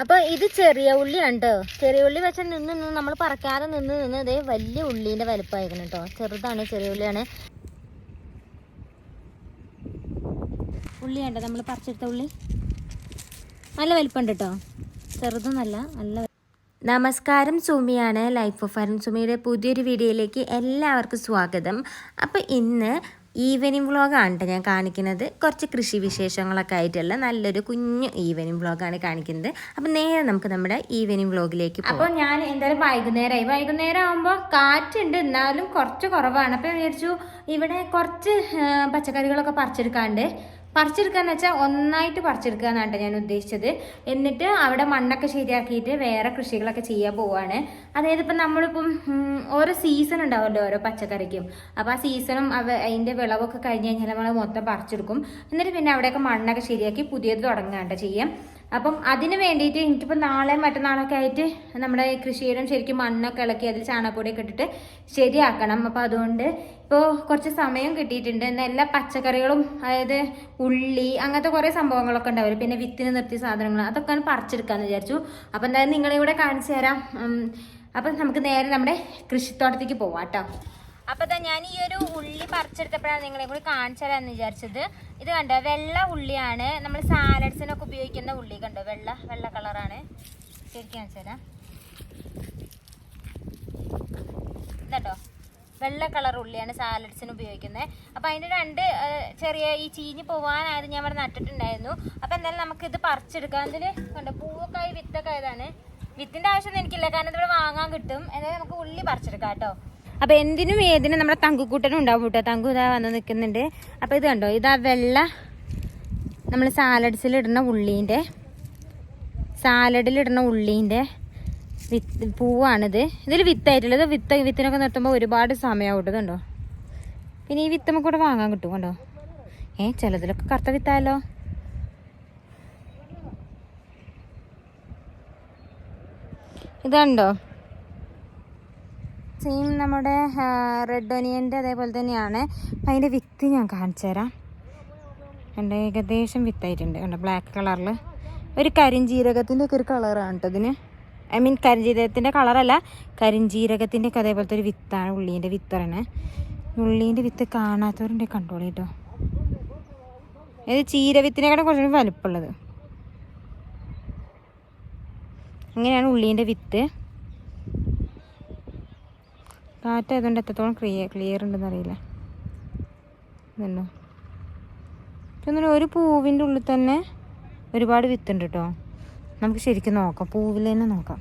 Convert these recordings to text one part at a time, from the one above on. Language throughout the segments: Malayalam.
അപ്പൊ ഇത് ചെറിയ ഉള്ളിയാണ് ഉണ്ട് ചെറിയ ഉള്ളി വെച്ച നിന്ന് നിന്ന് നമ്മൾ പറക്കാതെ നിന്ന് നിന്ന് ഇതേ വലിയ ഉള്ളീന്റെ വലുപ്പമായിരിക്കണം കേട്ടോ. ചെറുതാണ് ചെറിയ ഉള്ളിയാണ്. ഉള്ളിയുണ്ട് നമ്മൾ പറിച്ചെടുത്ത ഉള്ളി? നല്ല വലിപ്പമുണ്ട് കേട്ടോ. ചെറുതൊന്നല്ല നല്ല നമസ്കാരം സുമിയാണ്. ലൈഫ് ഓഫ് അരുൺ സുമിയുടെ പുതിയൊരു വീഡിയോയിലേക്ക് എല്ലാവർക്കും സ്വാഗതം. അപ്പോൾ ഇന്ന് ഈവനിങ് വ്ളോഗാണ് കേട്ടോ ഞാൻ കാണിക്കുന്നത്. കുറച്ച് കൃഷി വിശേഷങ്ങളൊക്കെ ആയിട്ടുള്ള നല്ലൊരു കുഞ്ഞു ഈവനിങ് വ്ളോഗാണ് കാണിക്കുന്നത്. അപ്പം നേരെ നമുക്ക് നമ്മുടെ ഈവനിങ് വ്ളോഗിലേക്ക് അപ്പോൾ ഞാൻ എന്തായാലും വൈകുന്നേരമായി വൈകുന്നേരം ആകുമ്പോൾ കാറ്റുണ്ട്. എന്നാലും കുറച്ച് കുറവാണ്. അപ്പോൾ വിചാരിച്ചു ഇവിടെ കുറച്ച് പച്ചക്കറികളൊക്കെ പറിച്ചെടുക്കാണ്ട് പറിച്ചെടുക്കാന്ന് വെച്ചാൽ ഒന്നായിട്ട് പറിച്ചെടുക്കുക എന്നാണ് ഞാൻ ഉദ്ദേശിച്ചത്. എന്നിട്ട് അവിടെ മണ്ണൊക്കെ ശരിയാക്കിയിട്ട് വേറെ കൃഷികളൊക്കെ ചെയ്യാൻ പോവാണ്. അതായത് ഇപ്പം നമ്മളിപ്പം ഓരോ സീസൺ ഉണ്ടാവുമല്ലോ ഓരോ പച്ചക്കറിക്കും. അപ്പോൾ ആ സീസണും അവ അതിന്റെ വിളവൊക്കെ കഴിഞ്ഞ് കഴിഞ്ഞാൽ നമ്മൾ മൊത്തം പറിച്ചെടുക്കും. എന്നിട്ട് പിന്നെ അവിടെയൊക്കെ മണ്ണൊക്കെ ശരിയാക്കി പുതിയത് തുടങ്ങാണ്ട് ചെയ്യാം. അപ്പം അതിന് വേണ്ടിയിട്ട് എനിക്കിപ്പോൾ നാളെ മറ്റന്നാളൊക്കെ ആയിട്ട് നമ്മുടെ കൃഷിയിടം ശരിക്കും മണ്ണൊക്കെ ഇളക്കി അതിൽ ചാണകപ്പൊടിയൊക്കെ ഇട്ടിട്ട് ശരിയാക്കണം. അപ്പോൾ അതുകൊണ്ട് ഇപ്പോൾ കുറച്ച് സമയം കിട്ടിയിട്ടുണ്ട്. എന്നാൽ എല്ലാ പച്ചക്കറികളും അതായത് ഉള്ളി അങ്ങനത്തെ കുറേ സംഭവങ്ങളൊക്കെ ഉണ്ടാവില്ല. പിന്നെ വിത്തിന് നിർത്തിയ സാധനങ്ങൾ അതൊക്കെ ഞാൻ പറിച്ചെടുക്കാമെന്ന് വിചാരിച്ചു. അപ്പം എന്തായാലും നിങ്ങളിവിടെ കാണിച്ചു തരാം. അപ്പം നമുക്ക് നേരെ നമ്മുടെ കൃഷിത്തോട്ടത്തേക്ക് പോവാം കേട്ടോ അപ്പൊ ദാ ഞാൻ ഈ ഒരു ഉള്ളി പറിച്ചെടുത്തപ്പോഴാണ് നിങ്ങളെ കൂടി കാണിച്ചു വിചാരിച്ചത്. ഇത് കണ്ടോ? വെള്ള ഉള്ളിയാണ്. നമ്മൾ സാലഡ്സിനൊക്കെ ഉപയോഗിക്കുന്ന ഉള്ളി കണ്ടോ? വെള്ള വെള്ള കളറാണ്. ശരിക്കും കാണിച്ചു തരാം. വെള്ള കളർ ഉള്ളിയാണ് സാലഡ്സിന് ഉപയോഗിക്കുന്നത്. അപ്പോൾ അതിന്റെ രണ്ട് ചെറിയ ഈ ചീഞ്ഞ് പോവാനായത് ഞാൻ ഇവിടെ നട്ടിട്ടുണ്ടായിരുന്നു. അപ്പോൾ എന്തായാലും നമുക്ക് ഇത് പറിച്ചെടുക്കാം. അതിൽ കണ്ടോ? പൂവൊക്കെ ആയി വിത്തൊക്കെ ആയതാണ്. വിത്തിന്റെ ആവശ്യമൊന്നും എനിക്കില്ല. കാരണം ഇതിവിടെ വാങ്ങാൻ കിട്ടും. എന്തായാലും നമുക്ക് ഉള്ളി പറിച്ചെടുക്കാം കേട്ടോ. അപ്പോൾ എന്തിനും ഏതിനും നമ്മുടെ തങ്കുക്കൂട്ടനും ഉണ്ടാവും കേട്ടോ. തങ്കു ഇതാ വന്ന് നിൽക്കുന്നുണ്ട്. അപ്പോൾ ഇത് കണ്ടോ? ഇതാ വെള്ള നമ്മൾ സാലഡ്സിൽ ഇടുന്ന ഉള്ളീന്റെ. സാലഡിലിടുന്ന ഉള്ളീന്റെ വിത്ത് പൂവാണിത്. ഇതിൽ വിത്തായിട്ടുള്ളത് വിത്ത് വിത്തിനൊക്കെ നിർത്തുമ്പോൾ ഒരുപാട് സമയമാവും കണ്ടോ? പിന്നെ ഈ വിത്ത് നമുക്ക് വാങ്ങാൻ കിട്ടും കണ്ടോ? ഏ ചിലതിലൊക്കെ കറുത്ത വിത്തായല്ലോ. ഇതുണ്ടോ സെയിം നമ്മുടെ റെഡ് ഒനിയന്റെ അതേപോലെ തന്നെയാണ്. അപ്പം അതിന്റെ വിത്ത് ഞാൻ കാണിച്ചു തരാം. എന്റെ ഏകദേശം വിത്തായിട്ടുണ്ട് കണ്ടോ ബ്ലാക്ക് കളറിൽ ഒരു കരിഞ്ജീരകത്തിന്റെ ഒക്കെ ഒരു കളറാണ് കേട്ടോ ഇതിന്. ഐ മീൻ കരിഞ്ജീരകത്തിന്റെ കളറല്ല കരിഞ്ജീരകത്തിന്റെ ഒക്കെ അതേപോലത്തെ ഒരു വിത്താണ് ഉള്ളീന്റെ വിത്തറാണ് ഉള്ളീന്റെ വിത്ത് കാണാത്തവരുണ്ട് കണ്ടോളി കേട്ടോ ഇത് ചീരവിത്തിനേക്കാളും കുറച്ചുകൂടി വലുപ്പമുള്ളത്. അങ്ങനെയാണ് ഉള്ളീന്റെ വിത്ത് കാറ്റായതുകൊണ്ട് എത്രത്തോളം ക്ലിയർ ക്ലിയർ ഉണ്ടെന്ന് അറിയില്ല പിന്നെ ഒരു പൂവിന്റെ ഉള്ളിൽ തന്നെ ഒരുപാട് വിത്തുണ്ട് കേട്ടോ നമുക്ക് ശരിക്കും നോക്കാം. പൂവിൽ തന്നെ നോക്കാം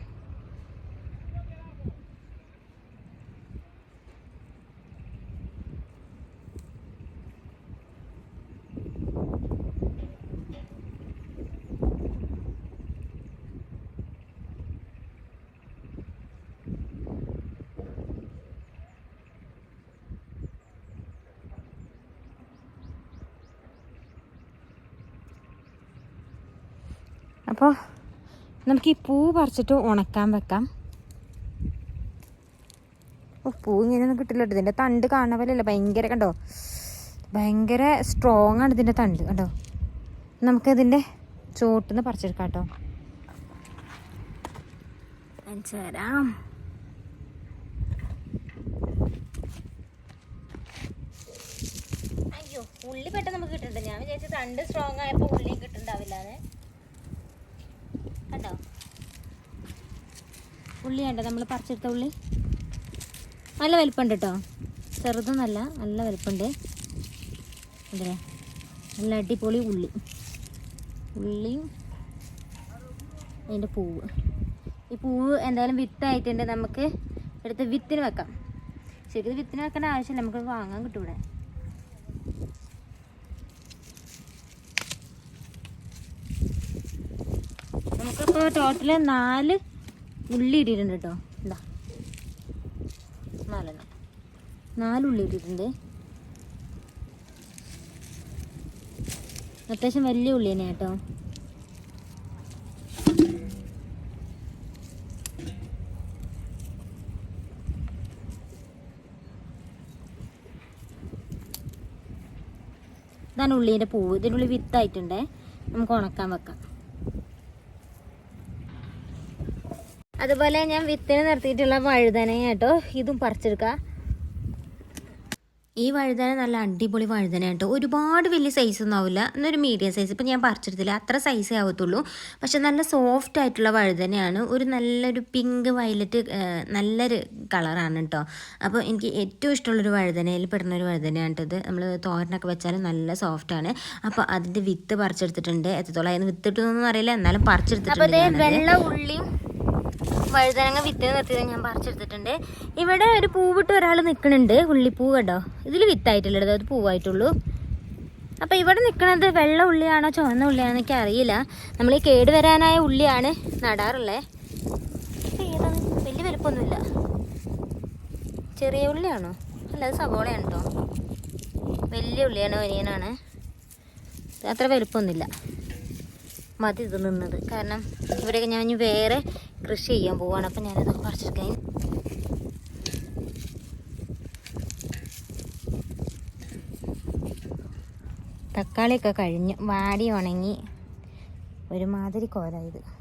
അപ്പോൾ നമുക്ക് ഈ പൂ പറിച്ചിട്ട് ഉണക്കാൻ വെക്കാം. ഓ പൂ ഇങ്ങനെയൊന്നും കിട്ടില്ല കേട്ടോ ഇതിന്റെ തണ്ട് കാണുന്ന പോലെയല്ല. ഭയങ്കര കണ്ടോ? ഭയങ്കര സ്ട്രോങ് ആണ് ഇതിന്റെ തണ്ട്. കണ്ടോ? നമുക്കതിന്റെ ചോട്ടിന്ന് പറിച്ചെടുക്കാം കേട്ടോ. തരാം. അയ്യോ ഉള്ളി പെട്ടെന്ന് നമുക്ക് കിട്ടുന്നുണ്ട് ഞാൻ വിചാരിച്ചു തണ്ട് സ്ട്രോങ് ആയപ്പോൾ ഉള്ളിയും കിട്ടുന്നുണ്ടാവില്ലാന്ന് കണ്ടോ? ഉള്ളി കണ്ടോ? നമ്മൾ പറിച്ചെടുത്ത ഉള്ളി? നല്ല വലിപ്പമുണ്ട് കേട്ടോ ചെറുതൊന്നല്ല നല്ല വലിപ്പമുണ്ട് അതെ നല്ല അടിപൊളി ഉള്ളി. ഉള്ളിയും അതിന്റെ പൂവ്. ഈ പൂവ് എന്തായാലും വിത്തായിട്ടുണ്ട്. നമുക്ക് എടുത്ത് വിത്തിന് വെക്കാം. ശരിക്കും വിത്തിന് വെക്കേണ്ട ആവശ്യമില്ല. നമുക്ക് വാങ്ങാൻ കിട്ടും ഇവിടെ. ടോട്ടൽ നാല് ഉള്ളി ഇട്ടിട്ടുണ്ട് കേട്ടോ. എന്താ നാലെണ്ണം. നാല് ഉള്ളി ഇട്ടിട്ടുണ്ട്. അത്യാവശ്യം വലിയ ഉള്ളി തന്നെ കേട്ടോ. ഇതാണ് ഉള്ളീന്റെ പൂവ്. ഇതിനുള്ളിൽ വിത്തായിട്ടുണ്ടേ. നമുക്ക് ഉണക്കാൻ വെക്കാം. അതുപോലെ ഞാൻ വിത്തിന് നിർത്തിയിട്ടുള്ള വഴുതന കേട്ടോ. ഇതും പറിച്ചെടുക്കാം. ഈ വഴുതന നല്ല അടിപൊളി വഴുതന കേട്ടോ. ഒരുപാട് വലിയ സൈസ് ഒന്നും ആവില്ല. എന്നൊരു മീഡിയം സൈസ് ഇപ്പം ഞാൻ പറിച്ചെടുത്തില്ല. അത്ര സൈസേ ആവത്തുള്ളൂ. പക്ഷെ നല്ല സോഫ്റ്റ് ആയിട്ടുള്ള വഴുതനയാണ്. ഒരു നല്ലൊരു പിങ്ക് വയലറ്റ് നല്ലൊരു കളറാണ് കേട്ടോ. അപ്പോൾ എനിക്ക് ഏറ്റവും ഇഷ്ടമുള്ളൊരു വഴുതനയിൽ പെടുന്ന ഒരു വഴുതനയാണ് ഇത്. നമ്മൾ തോരനൊക്കെ വെച്ചാൽ നല്ല സോഫ്റ്റാണ് അപ്പോൾ അതിന്റെ വിത്ത് പറിച്ചെടുത്തിട്ടുണ്ട്. എത്രത്തോളം അതിന് വിത്തിട്ടൊന്നും അറിയില്ല. എന്നാലും പറിച്ചെടുത്തിട്ടുണ്ട് വെള്ള ഉള്ളിയും വഴുതനങ്ങ വിത്ത് നിർത്തിയത് ഞാൻ പറിച്ചെടുത്തിട്ടുണ്ട്. ഇവിടെ ഒരു പൂവിട്ട് ഒരാൾ നിൽക്കുന്നുണ്ട് ഉള്ളിപ്പൂ കേട്ടോ ഇതിൽ വിത്തായിട്ടില്ല അത് പൂവായിട്ടുള്ളൂ. അപ്പോൾ ഇവിടെ നിൽക്കുന്നത് വെള്ള ഉള്ളിയാണോ ചുവന്ന ഉള്ളിയാണോ എനിക്ക് അറിയില്ല. നമ്മൾ ഈ കേട് വരാനായ ഉള്ളിയാണ് നടാറുള്ളത് ഏതാണ്? വലിയ വലുപ്പമൊന്നുമില്ല. ചെറിയ ഉള്ളിയാണോ? അല്ല അത് സവോളയാണ് കേട്ടോ വലിയ ഉള്ളിയാണോ വരിയനാണ് അത്ര വലുപ്പമൊന്നുമില്ല. മതി ഇത് നിന്നത്. കാരണം ഇവിടെയൊക്കെ ഞാൻ വേറെ കൃഷി ചെയ്യാൻ പോവാണ്. അപ്പം ഞാനത് പറിച്ചെടുക്കാൻ തക്കാളിയൊക്കെ കഴിഞ്ഞു വാടി ഉണങ്ങി ഒരുമാതിരി കോലായത്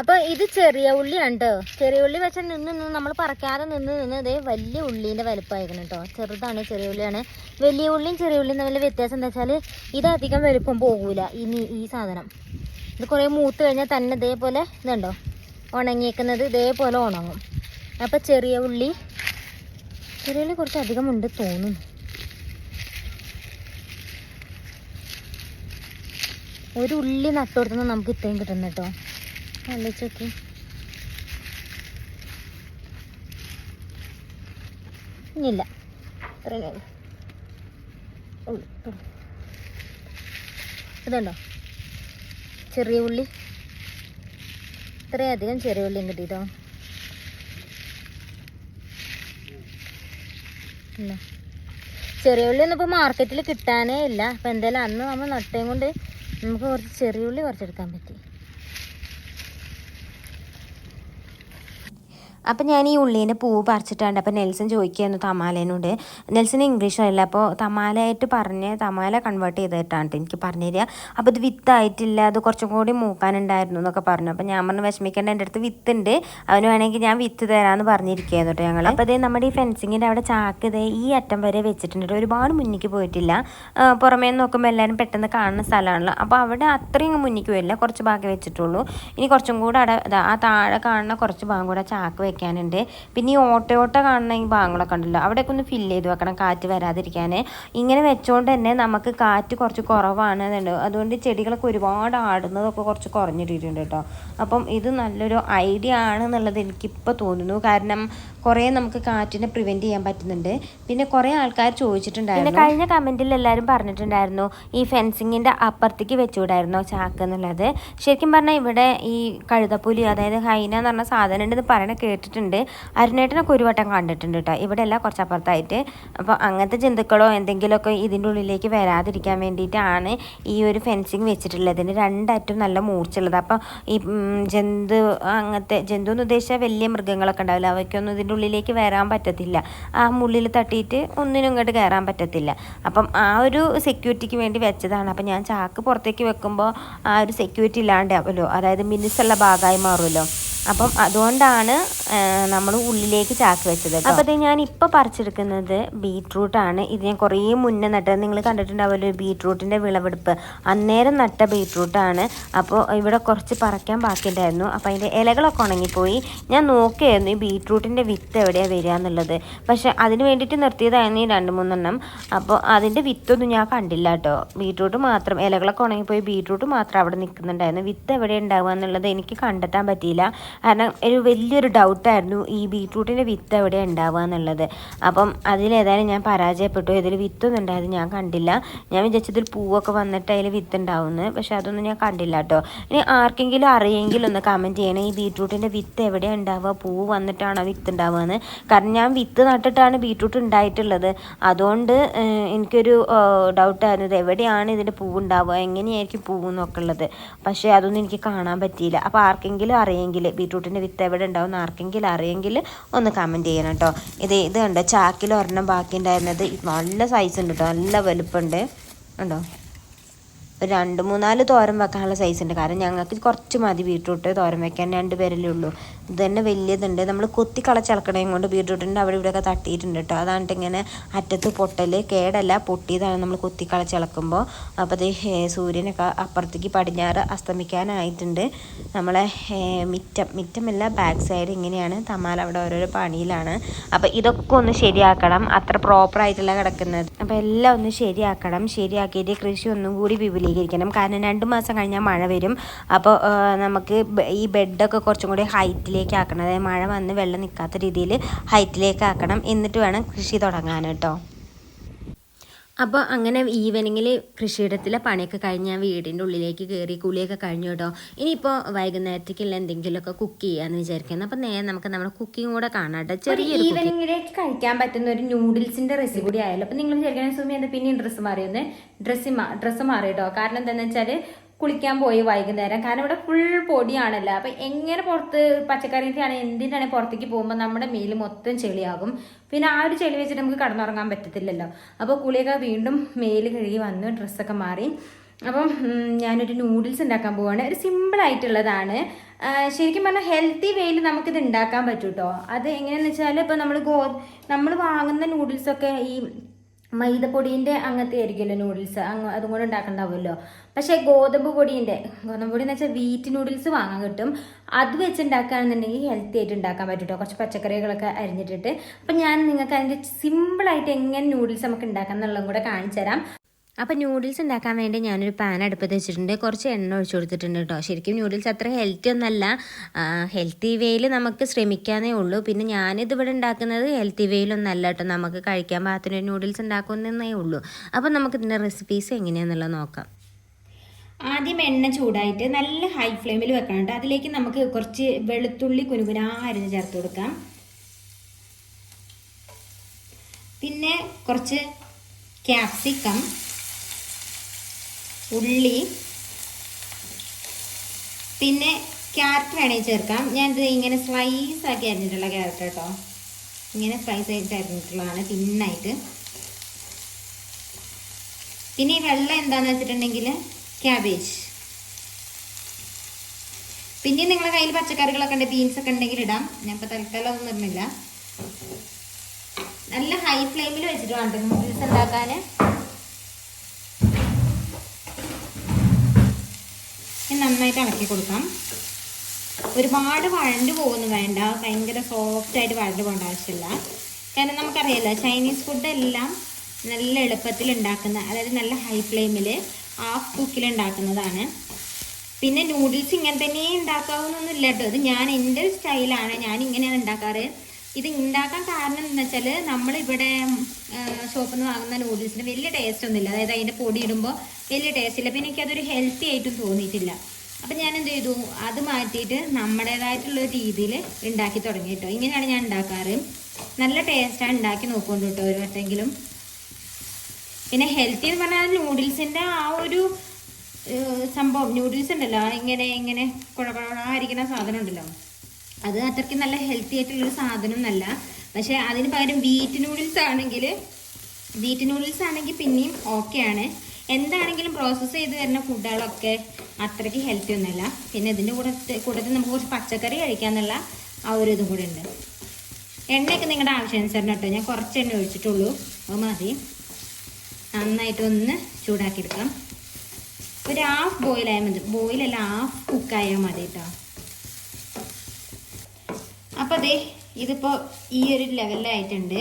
അപ്പോൾ ഇത് ചെറിയ ഉള്ളിയാണ് കേട്ടോ ചെറിയ ഉള്ളി വെച്ചാൽ നിന്ന് നിന്ന് നമ്മൾ പറക്കാതെ നിന്ന് നിന്ന് ഇതേ വലിയ ഉള്ളീന്റെ വലുപ്പമായിരിക്കണം കേട്ടോ. ചെറുതാണ് ചെറിയ ഉള്ളിയാണ്. വലിയ ഉള്ളിയും ചെറിയ ഉള്ളിയും തമ്മിൽ വ്യത്യാസം എന്താ വെച്ചാൽ ഇത് അധികം വലുപ്പം പോകൂല ഇനി ഈ സാധനം. ഇത് കുറേ മൂത്ത് കഴിഞ്ഞാൽ തന്നെ ഇതേപോലെ ഇതുണ്ടോ? ഉണങ്ങിയേക്കുന്നത് ഇതേപോലെ ഉണങ്ങും. അപ്പോൾ ചെറിയ ഉള്ളി ചെറിയ ഉള്ളി കുറച്ച് അധികം ഉണ്ട് തോന്നുന്നു. ഒരു ഉള്ളി നട്ടുകൊടുത്തുനിന്ന് നമുക്ക് ഇത്രയും കിട്ടുന്നു കേട്ടോ. ആലോചിച്ചോക്കി ഇനിയില്ല. ഇത്രയേ ഉള്ളൂ. ഇതുണ്ടോ? ചെറിയ ഉള്ളി? ഇത്രയധികം ചെറിയ ഉള്ളിയും കിട്ടിയിട്ടോ? ചെറിയ ഉള്ളി ഒന്നും മാർക്കറ്റിൽ കിട്ടാനേ ഇല്ല. അപ്പം എന്തായാലും അന്ന് നമ്മൾ നട്ടയും കൊണ്ട് നമുക്ക് കുറച്ച് ചെറിയ ഉള്ളി കുറച്ചെടുക്കാൻ പറ്റി. അപ്പം ഞാൻ ഈ ഉള്ളീന്റെ പൂവ് പറിച്ചിട്ടുണ്ട് അപ്പോൾ നെൽസൺ ചോദിക്കുകയായിരുന്നു തമാലേനോട്. നെൽസന് ഇംഗ്ലീഷ് അറിയില്ല. അപ്പോൾ തമാലയായിട്ട് പറഞ്ഞ് തമാല കൺവേർട്ട് ചെയ്തിട്ടാണ് എനിക്ക് പറഞ്ഞു തരിക. അപ്പോൾ ഇത് വിത്തായിട്ടില്ല. അത് കുറച്ചും കൂടി മൂക്കാനുണ്ടായിരുന്നു എന്നൊക്കെ പറഞ്ഞു. അപ്പോൾ ഞാൻ പറഞ്ഞു വിഷമിക്കേണ്ട എന്റെ അടുത്ത് വിത്തുണ്ട്. അവന് വേണമെങ്കിൽ ഞാൻ വിത്ത് തരാമെന്ന് പറഞ്ഞിരിക്കുകയായിരുന്നു കേട്ടോ ഞങ്ങൾ അപ്പോൾ അതേ നമ്മുടെ ഈ ഫെൻസിങ്ങിന്റെ അവിടെ ചാക്ക് ഇതേ ഈ അറ്റം വരെ വെച്ചിട്ടുണ്ട് ട്ടോ. ഒരുപാട് മുന്നിക്ക് പോയിട്ടില്ല. പുറമേ നോക്കുമ്പോൾ എല്ലാവരും പെട്ടെന്ന് കാണുന്ന സ്ഥലമാണല്ലോ. അപ്പോൾ അവിടെ അത്രയും മുന്നിക്ക് പോയില്ല. കുറച്ച് ഭാഗം വെച്ചിട്ടുള്ളൂ. ഇനി കുറച്ചും കൂടെ അവിടെ ആ താഴെ കാണുന്ന കുറച്ച് ഭാഗം കൂടെ ചാക്ക് വെക്കാനുണ്ട്. പിന്നെ ഈ ഓട്ടോ ഓട്ടോ കാണുന്ന ഈ ഭാഗങ്ങളൊക്കെ ഉണ്ടല്ലോ അവിടെയൊക്കെ ഒന്ന് ഫില്ല് ചെയ്ത് വെക്കണം കാറ്റ് വരാതിരിക്കാൻ. ഇങ്ങനെ വെച്ചുകൊണ്ട് തന്നെ നമുക്ക് കാറ്റ് കുറച്ച് കുറവാണ് അതുകൊണ്ട് ചെടികളൊക്കെ ഒരുപാട് ആടുന്നതൊക്കെ കുറച്ച് കുറഞ്ഞിട്ടിട്ടുണ്ട് കേട്ടോ. അപ്പം ഇത് നല്ലൊരു ഐഡിയ ആണ് എന്നുള്ളത് എനിക്കിപ്പോൾ തോന്നുന്നു. കാരണം കുറേ നമുക്ക് കാറ്റിനെ പ്രിവെന്റ് ചെയ്യാൻ പറ്റുന്നുണ്ട്. പിന്നെ കുറേ ആൾക്കാർ ചോദിച്ചിട്ടുണ്ടായിരുന്നു. പിന്നെ കഴിഞ്ഞ കമന്റിൽ എല്ലാവരും പറഞ്ഞിട്ടുണ്ടായിരുന്നു ഈ ഫെൻസിങ്ങിന്റെ അപ്പുറത്തേക്ക് വെച്ചുകൂടായിരുന്നു ചാക്ക് എന്നുള്ളത്? ശരിക്കും പറഞ്ഞാൽ ഇവിടെ ഈ കഴുതപ്പുലി അതായത് ഹൈന എന്ന് പറഞ്ഞ സാധനം ഉണ്ടെന്ന് പറയണ കേട്ടിട്ടുണ്ട് അരുണേട്ടനൊക്കെ ഒരു വട്ടം കണ്ടിട്ടുണ്ട് കേട്ടോ ഇവിടെ അല്ല കുറച്ച് അപ്പുറത്തായിട്ട് അപ്പോൾ അങ്ങനത്തെ ജന്തുക്കളോ എന്തെങ്കിലുമൊക്കെ ഇതിന്റെ ഉള്ളിലേക്ക് വരാതിരിക്കാൻ വേണ്ടിയിട്ടാണ് ഈ ഒരു ഫെൻസിങ് വെച്ചിട്ടുള്ളത്. ഇതിന് രണ്ടറ്റം നല്ല മൂർച്ചുള്ളത് അപ്പോൾ ഈ ജന്തു അങ്ങനത്തെ ജന്തു എന്ന് ഉദ്ദേശിച്ചാൽ വലിയ മൃഗങ്ങളൊക്കെ ഉണ്ടാവില്ല. അവയ്ക്കൊന്നും ഇതിന്റെ ഉള്ളിലേക്ക് വരാൻ പറ്റത്തില്ല. ആ മുള്ളിൽ തട്ടിയിട്ട് ഒന്നിനും ഇങ്ങോട്ട് കയറാൻ പറ്റത്തില്ല. അപ്പം ആ ഒരു സെക്യൂരിറ്റിക്ക് വേണ്ടി വെച്ചതാണ്. അപ്പം ഞാൻ ചാക്ക് പുറത്തേക്ക് വെക്കുമ്പോൾ ആ ഒരു സെക്യൂരിറ്റി ഇല്ലാണ്ടാവുമല്ലോ അതായത് മിനുസുള്ള ഭാഗമായി മാറുമല്ലോ അപ്പം അതുകൊണ്ടാണ് നമ്മൾ ഉള്ളിലേക്ക് ചാക്ക് വെച്ചത് അപ്പോൾ ഇത് ഞാൻ ഇപ്പോൾ പറിച്ചെടുക്കുന്നത് ബീട്രൂട്ടാണ്. ഇത് ഞാൻ കുറേ മുന്നേ നട്ടത്. നിങ്ങൾ കണ്ടിട്ടുണ്ടാവുമല്ലോ ബീട്രൂട്ടിന്റെ വിളവെടുപ്പ്. അന്നേരം നട്ട ബീട്രൂട്ടാണ്. അപ്പോൾ ഇവിടെ കുറച്ച് പറിക്കാൻ ബാക്കിയുണ്ടായിരുന്നു. അപ്പോൾ അതിന്റെ ഇലകളൊക്കെ ഉണങ്ങിപ്പോയി. ഞാൻ നോക്കിയായിരുന്നു ഈ ബീട്രൂട്ടിന്റെ വിത്ത് എവിടെയാണ് വരിക എന്നുള്ളത്. പക്ഷെ അതിന് വേണ്ടിയിട്ട് നിർത്തിയതായിരുന്നു ഈ രണ്ട് മൂന്നെണ്ണം. അപ്പോൾ അതിന്റെ വിത്തൊന്നും ഞാൻ കണ്ടില്ല കേട്ടോ. ബീട്രൂട്ട് മാത്രം ഇലകളൊക്കെ ഉണങ്ങിപ്പോയി ബീട്രൂട്ട് മാത്രം അവിടെ നിൽക്കുന്നുണ്ടായിരുന്നു വിത്ത് എവിടെ ഉണ്ടാവുക എന്നുള്ളത് എനിക്ക് കണ്ടെത്താൻ പറ്റിയില്ല. കാരണം ഒരു വലിയൊരു ഡൗട്ടായിരുന്നു ഈ ബീട്രൂട്ടിന്റെ വിത്ത് എവിടെ ഉണ്ടാവുക എന്നുള്ളത്. അപ്പം അതിലേതായാലും ഞാൻ പരാജയപ്പെട്ടു. ഇതിൽ വിത്തൊന്നും ഉണ്ടായത് ഞാൻ കണ്ടില്ല. ഞാൻ വിചാരിച്ചതിൽ പൂവൊക്കെ വന്നിട്ട് അതിൽ വിത്ത് ഉണ്ടാവുമെന്ന് പക്ഷെ അതൊന്നും ഞാൻ കണ്ടില്ല കേട്ടോ. ഇനി ആർക്കെങ്കിലും അറിയെങ്കിൽ ഒന്ന് കമന്റ് ചെയ്യണേ. ഈ ബീട്രൂട്ടിന്റെ വിത്ത് എവിടെ ഉണ്ടാവുക? പൂവ് വന്നിട്ടാണോ വിത്ത് ഉണ്ടാവുകയെന്ന്. കാരണം ഞാൻ വിത്ത് നട്ടിട്ടാണ് ബീട്രൂട്ട് ഉണ്ടായിട്ടുള്ളത്. അതുകൊണ്ട് എനിക്കൊരു ഡൗട്ടായിരുന്നു ഇത് എവിടെയാണ് ഇതിന്റെ പൂവ് ഉണ്ടാവുക? എങ്ങനെയായിരിക്കും പൂവ് എന്നൊക്കെ ഉള്ളത്. പക്ഷേ അതൊന്നും എനിക്ക് കാണാൻ പറ്റിയില്ല. അപ്പോൾ ആർക്കെങ്കിലും അറിയെങ്കിൽ ബീട്രൂട്ടിന്റെ വിത്ത് എവിടെ ഉണ്ടാവും ആർക്കെങ്കിലും അറിയെങ്കിൽ ഒന്ന് കമന്റ് ചെയ്യണം കേട്ടോ. ഇത് ഇത് കണ്ടോ? ചാക്കിൽ ഒരെണ്ണം ബാക്കി ഉണ്ടായിരുന്നത്. നല്ല സൈസ് ഉണ്ട് കേട്ടോ. നല്ല വലുപ്പമുണ്ട്. ഉണ്ടോ ഒരു രണ്ട് മൂന്നാൽ തോരം വെക്കാനുള്ള സൈസ് ഉണ്ട്. കാരണം ഞങ്ങൾക്ക് കുറച്ച് മതി ബീട്രൂട്ട് തോരം വെക്കാൻ. രണ്ട് പേരല്ലേ ഉള്ളൂ. ഇത് തന്നെ വലിയതുണ്ട്. നമ്മൾ കൊത്തി കളച്ചിളക്കണേം കൊണ്ട് ബീട്രൂട്ടിന്റെ അവിടെ ഇവിടെയൊക്കെ തട്ടിയിട്ടുണ്ട് കേട്ടോ അതാണ്ട് ഇങ്ങനെ അറ്റത്ത് പൊട്ടൽ കേടല്ല പൊട്ടിയതാണ് നമ്മൾ കൊത്തി കളച്ചിളക്കുമ്പോൾ അപ്പോൾ അത് സൂര്യനൊക്കെ അപ്പുറത്തേക്ക് പടിഞ്ഞാറ് അസ്തമിക്കാനായിട്ടുണ്ട്. നമ്മളെ മിറ്റം മിറ്റമല്ല ബാക്ക് സൈഡ് ഇങ്ങനെയാണ് തമാൽ അവിടെ ഓരോരോ പണിയിലാണ്. അപ്പോൾ ഇതൊക്കെ ഒന്ന് ശരിയാക്കണം. അത്ര പ്രോപ്പറായിട്ടല്ല കിടക്കുന്നത്. അപ്പോൾ എല്ലാം ഒന്ന് ശരിയാക്കണം. ശരിയാക്കിയിട്ട് കൃഷി ഒന്നും കൂടി വിപുലീകരിക്കണം. കാരണം രണ്ട് മാസം കഴിഞ്ഞാൽ മഴ വരും. അപ്പോൾ നമുക്ക് ഈ ബെഡൊക്കെ കുറച്ചും കൂടി ഹൈറ്റിലേക്ക് ആക്കണം അതായത് മഴ വന്ന് വെള്ളം നിൽക്കാത്ത രീതിയിൽ ഹൈറ്റിലേക്ക് ആക്കണം എന്നിട്ട് വേണം കൃഷി തുടങ്ങാൻ കേട്ടോ. അപ്പോൾ അങ്ങനെ ഈവനിങ്ങിൽ കൃഷിയിടത്തിലെ പണിയൊക്കെ കഴിഞ്ഞ് ഞാൻ വീടിന്റെ ഉള്ളിലേക്ക് കയറി കുളിയൊക്കെ കഴിഞ്ഞു കേട്ടോ. ഇനിയിപ്പോൾ വൈകുന്നേരത്തേക്കുള്ള എന്തെങ്കിലുമൊക്കെ കുക്ക് ചെയ്യാമെന്ന് വിചാരിക്കുന്നത് അപ്പോൾ നേരെ നമുക്ക് നമ്മുടെ കുക്കിംഗ് കൂടെ കാണാം കേട്ടോ. ചെറിയൊരു ഈവനിങ്ങിലേക്ക് കഴിക്കാൻ പറ്റുന്ന ഒരു ന്യൂഡിൽസിന്റെ റെസിപ്പി കൂടി ആയല്ലോ. അപ്പോൾ നിങ്ങൾ വിചാരിക്കണ സുമി എന്താ? പിന്നെയും ഡ്രസ്സ് മാറിയൊന്ന് ഡ്രസ്സ് മാ ഡ്രസ്സ് മാറി കേട്ടോ കാരണം എന്താണെന്ന് വെച്ചാൽ കുളിക്കാൻ പോയി വൈകുന്നേരം. കാരണം ഇവിടെ ഫുൾ പൊടിയാണല്ലോ. അപ്പൊ എങ്ങനെ പുറത്ത് പച്ചക്കറിന്റെ ആണ് എന്തിനാണ് പുറത്തേക്ക് പോകുമ്പോൾ നമ്മുടെ മേൽ മൊത്തം ചെളിയാകും. പിന്നെ ആ ഒരു ചെളി വെച്ചിട്ട് നമുക്ക് കടന്നുറങ്ങാൻ പറ്റത്തില്ലല്ലോ. അപ്പോൾ കുളിയൊക്കെ വീണ്ടും മേൽ കഴുകി വന്ന് ഡ്രസ്സൊക്കെ മാറി. അപ്പം ഞാനൊരു നൂഡിൽസ് ഉണ്ടാക്കാൻ പോവാണ്. ഒരു സിമ്പിൾ ആയിട്ടുള്ളതാണ്. ശരിക്കും പറഞ്ഞാൽ ഹെൽത്തി വേയിൽ നമുക്കിത് ഉണ്ടാക്കാൻ പറ്റൂട്ടോ. അത് എങ്ങനെയാണെന്ന് വെച്ചാൽ ഇപ്പോൾ നമ്മൾ ഗോ നമ്മൾ വാങ്ങുന്ന നൂഡിൽസൊക്കെ ഈ മൈദപ്പൊടീന്റെ അങ്ങനത്തെ ആയിരിക്കുമല്ലോ നൂഡിൽസ് അതും കൂടെ ഉണ്ടാക്കണ്ടാവുമല്ലോ. പക്ഷേ ഗോതമ്പ് പൊടീന്റെ ഗോതമ്പ് പൊടി എന്ന് വെച്ചാൽ വീറ്റ് നൂഡിൽസ് വാങ്ങാൻ കിട്ടും. അത് വെച്ച് ഉണ്ടാക്കുകയാണെന്നുണ്ടെങ്കിൽ ഹെൽത്തി ആയിട്ട് ഉണ്ടാക്കാൻ പറ്റും കേട്ടോ കുറച്ച് പച്ചക്കറികളൊക്കെ അരിഞ്ഞിട്ടിട്ട്. അപ്പം ഞാൻ നിങ്ങൾക്ക് അതിന്റെ സിമ്പിളായിട്ട് എങ്ങനെ നൂഡിൽസ് നമുക്ക് ഉണ്ടാക്കാം എന്നുള്ളതും കൂടെ കാണിച്ചു തരാം. അപ്പോൾ ന്യൂഡിൽസ് ഉണ്ടാക്കാൻ വേണ്ടി ഞാനൊരു പാൻ അടുപ്പത്ത് വെച്ചിട്ടുണ്ട്. കുറച്ച് എണ്ണ ഒഴിച്ചു കൊടുത്തിട്ടുണ്ട് കേട്ടോ ശരിക്കും ന്യൂഡിൽസ് അത്ര ഹെൽത്തി ഒന്നല്ല. ഹെൽത്തി വേയിൽ നമുക്ക് ശ്രമിക്കാനേ ഉള്ളൂ. പിന്നെ ഞാനിത് ഇവിടെ ഉണ്ടാക്കുന്നത് ഹെൽത്തി വേയിലൊന്നല്ല കേട്ടോ നമുക്ക് കഴിക്കാൻ പാകത്തിന് നൂഡിൽസ് ഉണ്ടാക്കുന്നേ ഉള്ളൂ. അപ്പോൾ നമുക്ക് ഇതിന്റെ റെസിപ്പീസ് എങ്ങനെയാണെന്നുള്ളത് നോക്കാം. ആദ്യം എണ്ണ ചൂടായിട്ട് നല്ല ഹൈ ഫ്ലെയിമിൽ വെക്കണം കേട്ടോ അതിലേക്ക് നമുക്ക് കുറച്ച് വെളുത്തുള്ളി കുനുകുനാ ചേർത്ത് കൊടുക്കാം. പിന്നെ കുറച്ച് ക്യാപ്സിക്കം ഉള്ളി പിന്നെ ക്യാരറ്റ് വേണമെങ്കിൽ ചേർക്കാം. ഞാനിത് ഇങ്ങനെ സ്ലൈസ് ആക്കി അരിഞ്ഞിട്ടുള്ള ക്യാരറ്റ് കേട്ടോ ഇങ്ങനെ സ്ലൈസ് ആയിട്ട് അരിഞ്ഞിട്ടുള്ളതാണ് തിന്നായിട്ട്. പിന്നെ ഈ വെള്ളം എന്താണെന്ന് വെച്ചിട്ടുണ്ടെങ്കിൽ ക്യാബേജ് പിന്നെ നിങ്ങളുടെ കയ്യിൽ പച്ചക്കറികളൊക്കെ ഉണ്ട് ബീൻസ് ഒക്കെ ഉണ്ടെങ്കിൽ ഇടാം. ഞാൻ ഇപ്പോൾ തൽക്കാലം ഒന്നും ഇടുന്നില്ല. നല്ല ഹൈ ഫ്ലെയിമിൽ വെച്ചിട്ട് വേണ്ട നൂഡിൽസ് ഉണ്ടാക്കാൻ നന്നായിട്ട് ഇളക്കി കൊടുക്കാം ഒരുപാട് വഴണ്ട് പോകുന്നു വേണ്ട. ഭയങ്കര സോഫ്റ്റ് ആയിട്ട് വഴണ്ട് പോകേണ്ട ആവശ്യമില്ല. കാരണം നമുക്കറിയാലോ ചൈനീസ് ഫുഡ് എല്ലാം നല്ല എളുപ്പത്തിൽ ഉണ്ടാക്കുന്ന അതായത് നല്ല ഹൈ ഫ്ലെയിമിൽ ഹാഫ് കുക്കിൽ ഉണ്ടാക്കുന്നതാണ്. പിന്നെ നൂഡിൽസ് ഇങ്ങനെ തന്നെ ഉണ്ടാക്കാവുന്നൊന്നുമില്ല കേട്ടോ. ഇത് ഞാൻ എന്റെ സ്റ്റൈലാണ് ഞാൻ ഇങ്ങനെയാണ് ഉണ്ടാക്കാറ്. ഇത് ഉണ്ടാക്കാൻ കാരണം എന്താണെന്ന് വെച്ചാൽ നമ്മളിവിടെ ഷോപ്പിൽ നിന്ന് വാങ്ങുന്ന നൂഡിൽസിന് വലിയ ടേസ്റ്റ് ഒന്നുമില്ല. അതായത് അതിന്റെ പൊടി ഇടുമ്പോൾ വലിയ ടേസ്റ്റ് ഇല്ല. പിന്നെ എനിക്കതൊരു ഹെൽത്തി ആയിട്ടും തോന്നിയിട്ടില്ല. അപ്പം ഞാൻ എന്ത് ചെയ്തു? അത് മാറ്റിയിട്ട് നമ്മുടേതായിട്ടുള്ള രീതിയിൽ ഉണ്ടാക്കി തുടങ്ങി കേട്ടോ. ഇങ്ങനെയാണ് ഞാൻ ഉണ്ടാക്കാറ്. നല്ല ടേസ്റ്റാണ് ഉണ്ടാക്കി നോക്കുന്നുണ്ട് കേട്ടോ ഒരു വട്ടെങ്കിലും പിന്നെ ഹെൽത്തി എന്ന് പറഞ്ഞാൽ നൂഡിൽസിന്റെ ആ ഒരു സംഭവം. നൂഡിൽസ് ഉണ്ടല്ലോ ഇങ്ങനെ ഇങ്ങനെ കുഴപ്പമായിരിക്കുന്ന സാധനം ഉണ്ടല്ലോ. അത് അത്രയ്ക്ക് നല്ല ഹെൽത്തി ആയിട്ടുള്ളൊരു സാധനം എന്നല്ല പക്ഷേ അതിന് പകരം വീറ്റ് നൂഡിൽസ് ആണെങ്കിൽ വീറ്റ് നൂഡിൽസ് ആണെങ്കിൽ പിന്നെയും ഓക്കെയാണ് എന്താണെങ്കിലും പ്രോസസ്സ് ചെയ്ത് വരുന്ന ഫുഡുകളൊക്കെ അത്രയ്ക്ക് ഹെൽത്തി ഒന്നുമല്ല. പിന്നെ ഇതിന്റെ കൂടെ കൂട്ടത്തിൽ നമുക്ക് കുറച്ച് പച്ചക്കറി കഴിക്കാമെന്നുള്ള ആ ഒരു ഇതും കൂടെ ഉണ്ട്. എണ്ണയൊക്കെ നിങ്ങളുടെ ആവശ്യാനുസരണം കേട്ടോ. ഞാൻ കുറച്ച് എണ്ണ ഒഴിച്ചിട്ടുള്ളൂ. അത് മതി. നന്നായിട്ടൊന്ന് ചൂടാക്കിയെടുക്കാം. ഒരു ഹാഫ് ബോയിലായാൽ മതി. ബോയിലല്ല ഹാഫ് കുക്കായാൽ മതി കേട്ടോ. അതെ ഇതിപ്പോൾ ഈ ഒരു ലെവലിലായിട്ടുണ്ട്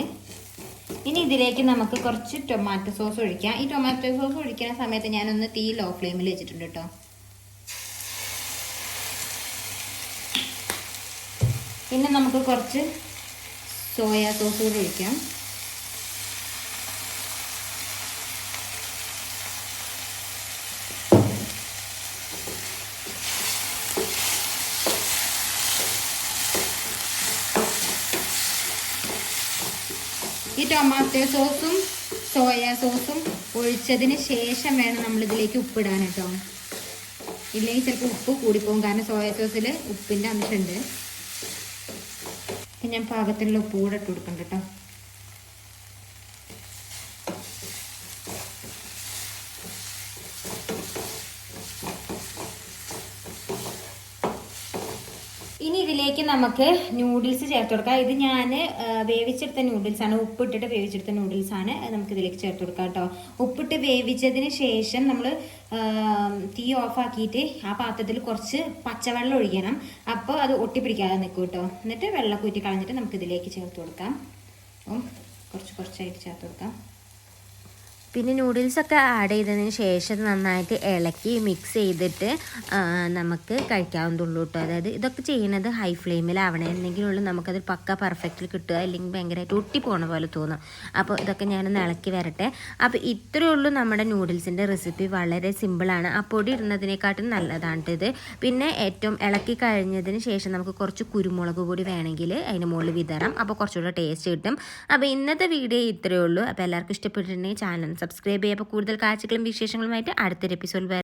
ഇനി ഇതിലേക്ക് നമുക്ക് കുറച്ച് ടൊമാറ്റോ സോസ് ഒഴിക്കാം. ഈ ടൊമാറ്റോ സോസ് ഒഴിക്കുന്ന സമയത്ത് ഞാനൊന്ന് തീ ലോ ഫ്ലെയിമിൽ വെച്ചിട്ടുണ്ട് കേട്ടോ പിന്നെ നമുക്ക് കുറച്ച് സോയാ സോസ് കൂടി ഒഴിക്കാം. ഈ ടൊമാറ്റോ സോസും സോയ സോസും ഒഴിച്ചതിന് ശേഷം വേണം നമ്മൾ ഇതിലേക്ക് ഉപ്പിടാൻ കേട്ടോ. ഇല്ലെങ്കിൽ ചിലപ്പോൾ ഉപ്പ് കൂടിപ്പോകും. കാരണം സോയ സോസിൽ ഉപ്പിന്റെ അംശമുണ്ട്. ഞാൻ പാകത്തിനുള്ള ഉപ്പ് കൂടെ ഇട്ട് കൊടുക്കണ്ട കേട്ടോ. ഇനി ഇതിലേക്ക് നമുക്ക് നൂഡിൽസ് ചേർത്ത് കൊടുക്കാം. ഇത് ഞാൻ വേവിച്ചെടുത്ത നൂഡിൽസ് ആണ്. ഉപ്പിട്ടിട്ട് വേവിച്ചെടുത്ത ആണ് നമുക്ക് ഇതിലേക്ക് ചേർത്ത് കൊടുക്കാം കേട്ടോ. ഉപ്പിട്ട് വേവിച്ചതിന് ശേഷം നമ്മൾ തീ ഓഫ് ആക്കിയിട്ട് ആ പാത്രത്തിൽ കുറച്ച് പച്ചവെള്ളം ഒഴിക്കണം. അപ്പോൾ അത് ഒട്ടിപ്പിടിക്കാതെ നിൽക്കും കേട്ടോ. എന്നിട്ട് വെള്ളം കൂറ്റി കളഞ്ഞിട്ട് നമുക്ക് ഇതിലേക്ക് ചേർത്ത് കൊടുക്കാം. കുറച്ച് കുറച്ചായിട്ട് ചേർത്ത് കൊടുക്കാം. പിന്നെ നൂഡിൽസൊക്കെ ആഡ് ചെയ്തതിന് ശേഷം നന്നായിട്ട് ഇളക്കി മിക്സ് ചെയ്തിട്ട് നമുക്ക് കഴിക്കാവുന്നതുള്ളൂ കേട്ടോ അതായത് ഇതൊക്കെ ചെയ്യുന്നത് ഹൈ ഫ്ലെയിമിലാവണേ എന്നെങ്കിലുള്ളൂ നമുക്കത് പക്ക പെർഫെക്റ്റിൽ കിട്ടുക. അല്ലെങ്കിൽ ഭയങ്കരമായിട്ട് ഒട്ടി പോണ പോലെ തോന്നും. അപ്പോൾ ഇതൊക്കെ ഞാനൊന്ന് ഇളക്കി വരട്ടെ. അപ്പോൾ ഇത്രയേ ഉള്ളൂ നമ്മുടെ നൂഡിൽസിന്റെ റെസിപ്പി വളരെ സിമ്പിളാണ് ആ പൊടി ഇടുന്നതിനെക്കാട്ടും നല്ലതാണ് ഇത്. പിന്നെ ഏറ്റവും ഇളക്കി കഴിഞ്ഞതിന് ശേഷം നമുക്ക് കുറച്ച് കുരുമുളക് പൊടി വേണമെങ്കിൽ അതിന് മുകളിൽ വിതറാം. അപ്പോൾ കുറച്ചുകൂടെ ടേസ്റ്റ് കിട്ടും. അപ്പോൾ ഇന്നത്തെ വീഡിയോ ഇത്രയേ ഉള്ളൂ. അപ്പോൾ എല്ലാവർക്കും ഇഷ്ടപ്പെട്ടിട്ടുണ്ടെങ്കിൽ ചാനൽ സബ്സ്ക്രൈബ് ചെയ്യുക. അപ്പോൾ കൂടുതൽ കാഴ്ചകളും വിശേഷങ്ങളുമായിട്ട് അടുത്തൊരു എപ്പിസോഡ്